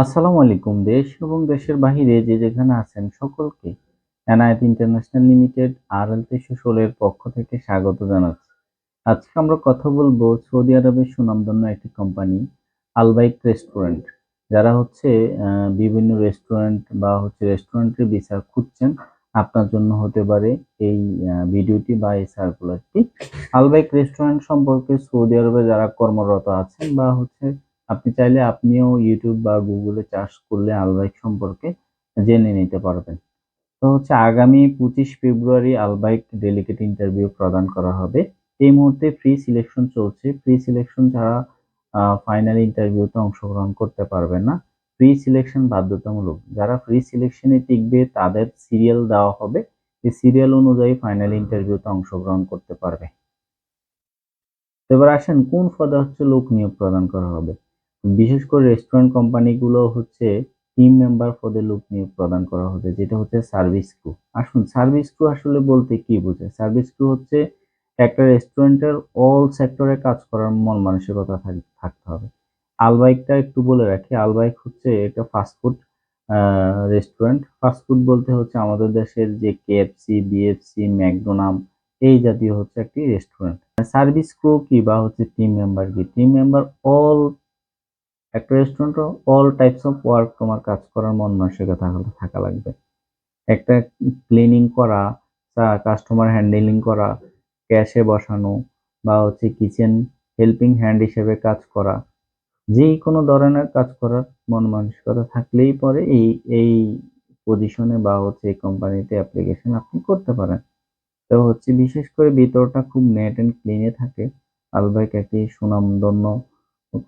আসসালামু আলাইকুম। দেশ এবং দেশের বাহিরে যে যেখানে আছেন সকলকে NIT international limited R L তেইশশো ষোলোর পক্ষ থেকে স্বাগত জানাচ্ছি। আজকে আমরা কথা বলব সৌদি আরবের সুনামধন্য একটি কোম্পানি, আলবাইক রেস্টুরেন্ট। যারা হচ্ছে বিভিন্ন রেস্টুরেন্ট বা হচ্ছে রেস্টুরেন্টের বিচার খুঁজছেন। আপনার জন্য হতে পারে এই ভিডিওটি বা এই সার্কুলারটি আলবাইক রেস্টুরেন্ট সম্পর্কে সৌদি আরবে যারা কর্মরত আছেন বা হচ্ছে আপনি চাইলে আপনিও ইউটিউব বা গুগলে চার্জ করলে আলবাইক সম্পর্কে জেনে নিতে পারবেন। তো হচ্ছে আগামী পঁচিশ ফেব্রুয়ারি আলবাইক ডেলিগেট ইন্টারভিউ প্রদান করা হবে। এই মুহূর্তে ফ্রি সিলেকশন চলছে। ফ্রি সিলেকশন ছাড়া ফাইনাল ইন্টারভিউতে অংশগ্রহণ করতে পারবে না। ফ্রি সিলেকশন বাধ্যতামূলক। যারা ফ্রি সিলেকশনে টিকবে, তাদের সিরিয়াল দেওয়া হবে। এই সিরিয়াল অনুযায়ী ফাইনাল ইন্টারভিউতে অংশগ্রহণ করতে পারবে। এবার আসেন, কোন পদে হচ্ছে লোক নিয়োগ প্রদান করা হবে? বিশেষ করে রেস্টুরেন্ট কোম্পানিগুলো হচ্ছে টিম মেম্বার পদে লোক নিয়োগ প্রদান করা হচ্ছে, যেটা হচ্ছে সার্ভিস ক্রু আসুন সার্ভিস ক্রু আসলে বলতে কি বোঝে সার্ভিস ক্রু হচ্ছে একটা রেস্টুরেন্টের অল সেক্টরে কাজ করার মন মানসিকতা থাকতে হবে। আলবাইকটা একটু বলে রাখি, আলবাইক হচ্ছে একটা ফাস্টফুড রেস্টুরেন্ট ফাস্টফুড বলতে হচ্ছে আমাদের দেশের যে কেএফসি বিএফসি ম্যাকডোনাম এই জাতীয় হচ্ছে একটি রেস্টুরেন্ট সার্ভিস ক্রু কি বা হচ্ছে টিম মেম্বার কি? টিম মেম্বার অল একটা রেস্টুরেন্টে অল টাইপস অফ ওয়ার্ক তোমার কাজ করার মন মানসিকতা থাকা লাগবে। একটা ক্লিনিং করা কাস্টমার হ্যান্ডেলিং করা ক্যাশে বসানো বা হচ্ছে কিচেন হেল্পিং হ্যান্ড হিসেবে কাজ করা। যে কোনো ধরনের কাজ করার মন মানসিকতা থাকলেই পরে এই এই পজিশনে বা হচ্ছে এই কোম্পানিতে অ্যাপ্লিকেশন আপনি করতে পারেন। তো হচ্ছে বিশেষ করে ভিতরটা খুব নেট অ্যান্ড ক্লিনে থাকে। আলবাইক একটি সুনামধন্য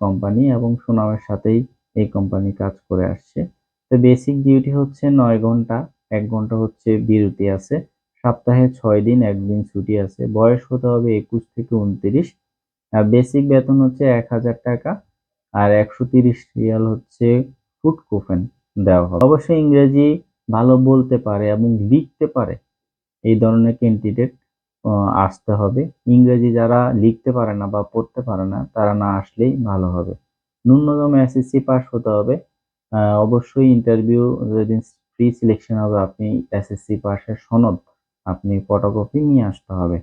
কোম্পানি এবং সুনামের সাথেই এই কোম্পানি কাজ করে আসছে। তো বেসিক ডিউটি হচ্ছে নয় ঘণ্টা, এক ঘণ্টা হচ্ছে বিরতি আছে। সপ্তাহে ছয় দিন একদিন ছুটি আছে। বয়স হতে হবে একুশ থেকে উনত্রিশ। আর বেসিক বেতন হচ্ছে এক হাজার টাকা। আর একশো তিরিশ রিয়াল হচ্ছে ফুড কুপেন দেওয়া হবে। অবশ্যই ইংরেজি ভালো বলতে পারে এবং লিখতে পারে। এই ধরনের ক্যান্ডিডেট আসতে হবে। ইংরেজি যারা লিখতে পারে না বা পড়তে পারে না, তারা না আসলেই ভালো হবে। ন্যূনতম এসএসসি পাস হতে হবে। অবশ্যই ইন্টারভিউ যেদিন ফ্রি সিলেকশন হবে, আপনি এসএসসি পাসের সনদ আপনি ফটোকপি নিয়ে আসতে হবে।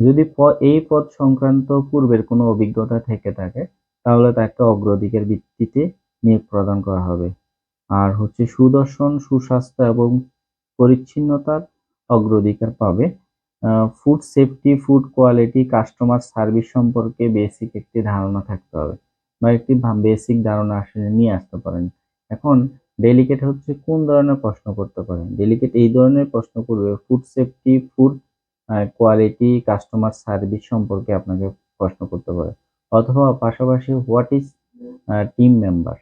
যদি এই পদ সংক্রান্ত পূর্বের কোনো অভিজ্ঞতা থেকে থাকে, তাহলে তাকে অগ্রাধিকার ভিত্তিতে নিয়োগ প্রদান করা হবে। আর হচ্ছে সুদর্শন, সুস্বাস্থ্য এবং পরিচ্ছন্নতার অগ্রাধিকার পাবে। Food safety food quality customer service সম্পর্কে বেসিক একটি ধারণা থাকতে হবে বা একটি বেসিক ধারণা আসলে নিয়ে আসতে পারেন। এখন ডেলিকেট হচ্ছে কোন ধরনের প্রশ্ন করতে পারেন ডেলিকেট এই ধরনের প্রশ্ন করবে food safety food quality customer service সম্পর্কে আপনাকে প্রশ্ন করতে পারে। অথবা পাশাপাশি what is team member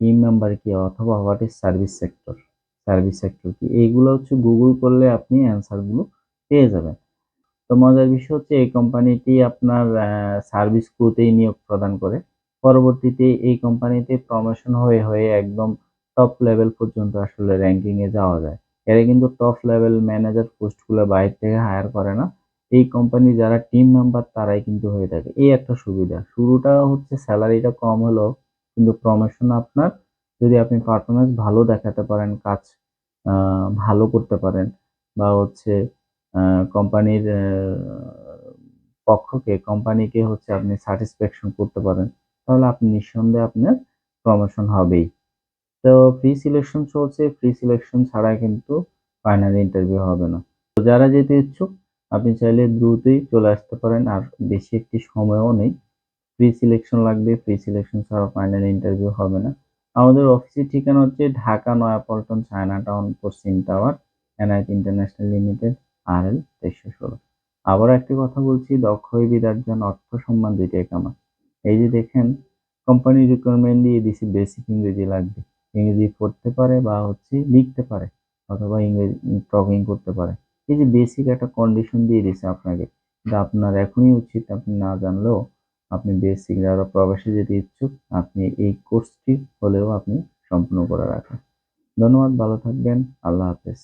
team member কি? অথবা what is service sector service sector কি? এইগুলো হচ্ছে গুগল করলে আপনি অ্যান্সারগুলো পেয়ে যাবেন। তো মজার বিষয় হচ্ছে এই কোম্পানিটি আপনার সার্ভিস ক্রুতেই নিয়োগ প্রদান করে। পরবর্তীতে এই কোম্পানিতে প্রমোশন হয়ে হয়ে একদম টপ লেভেল পর্যন্ত আসলে র্যাঙ্কিংয়ে যাওয়া যায়। এরা কিন্তু টপ লেভেল ম্যানেজার পোস্টগুলো বাইরে থেকে হায়ার করে না। এই কোম্পানি যারা টিম মেম্বার তারাই কিন্তু হয়ে থাকে। এই একটা সুবিধা। শুরুটা হচ্ছে স্যালারিটা কম হলেও কিন্তু প্রমোশন আপনার, যদি আপনি পারফরমেন্স ভালো দেখাতে পারেন, কাজ ভালো করতে পারেন, বা হচ্ছে কোম্পানির পক্ষকে, কোম্পানিকে হচ্ছে আপনি স্যাটিসফ্যাকশন করতে পারেন। তাহলে আপনি নিঃসন্দেহে আপনার প্রমোশন হবেই। তো ফ্রি সিলেকশন চলছে। ফ্রি সিলেকশন ছাড়া কিন্তু ফাইনাল ইন্টারভিউ হবে না। তো যারা যেতে ইচ্ছুক, আপনি চাইলে দ্রুতই চলে আসতে পারেন আর বেশি একটি সময়ও নেই। ফ্রি সিলেকশন লাগবে। ফ্রি সিলেকশন ছাড়া ফাইনাল ইন্টারভিউ হবে না। আমাদের অফিসের ঠিকানা হচ্ছে ঢাকা নয়াপল্টন চায়না টাউন পশ্চিম tower NIT international limited R L তেইশশো ষোলো। আবার একটি কথা বলছি, দক্ষ বিদার্জন অর্থ সম্মান দুইটাই কামা এই যে দেখেন কোম্পানি রিকোয়ারমেন্ট দিয়ে দিছি বেসিক ইংরেজি লাগবে। ইংরেজি পড়তে পারে বা হচ্ছে লিখতে পারে, অথবা ইংরেজি টকিং করতে পারে। এই যে বেসিক একটা কন্ডিশন দিয়ে দিছে আপনাকে আপনার এখনই উচিত আপনি না জানলেও আপনি বেসিক যারা প্রবাসে যেতে ইচ্ছুক, আপনি এই কোর্সটি হলেও আপনি সম্পূর্ণ করে রাখেন। ধন্যবাদ, ভালো থাকবেন, আল্লাহ হাফেজ।